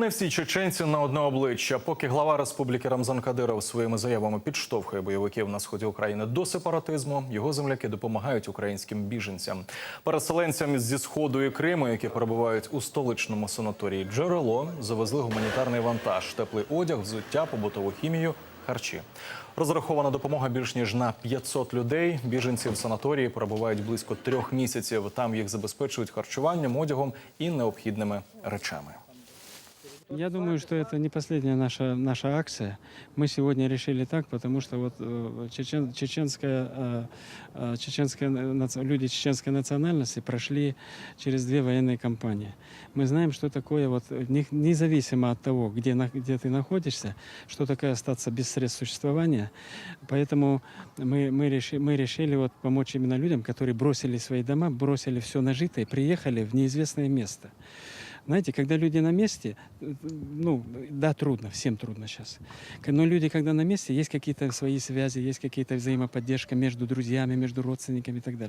Не всі чеченці на одне обличчя. Поки глава республіки Рамзан Кадиров своїми заявами підштовхує бойовиків на сході України до сепаратизму, його земляки допомагають українським біженцям, переселенцям зі сходу і Криму, які перебувають у столичному санаторії Джерело, завезли гуманітарний вантаж, теплий одяг, взуття, побутову хімію, харчі. Розрахована допомога більш ніж на 500 людей. Біженці в санаторії перебувають близько трьох місяців. Там їх забезпечують харчуванням, одягом і необхідними речами. Я думаю, что это не последняя наша, наша акция. Мы сегодня решили так, потому что вот э, чечен, чеченская, э, э, чеченская, люди чеченской национальности прошли через две военные кампании. Мы знаем, что такое, вот, не- независимо от того, где, где ты находишься, что такое остаться без средств существования. Поэтому мы, мы, реши, мы решили вот помочь именно людям, которые бросили свои дома, бросили все нажитое, приехали в неизвестное место. Знаете, когда люди на месте, ну, да, трудно, всем трудно сейчас. Но люди, когда на месте, есть какие-то свои связи, есть какие-то взаимоподдержка между друзьями, между родственниками и так далее.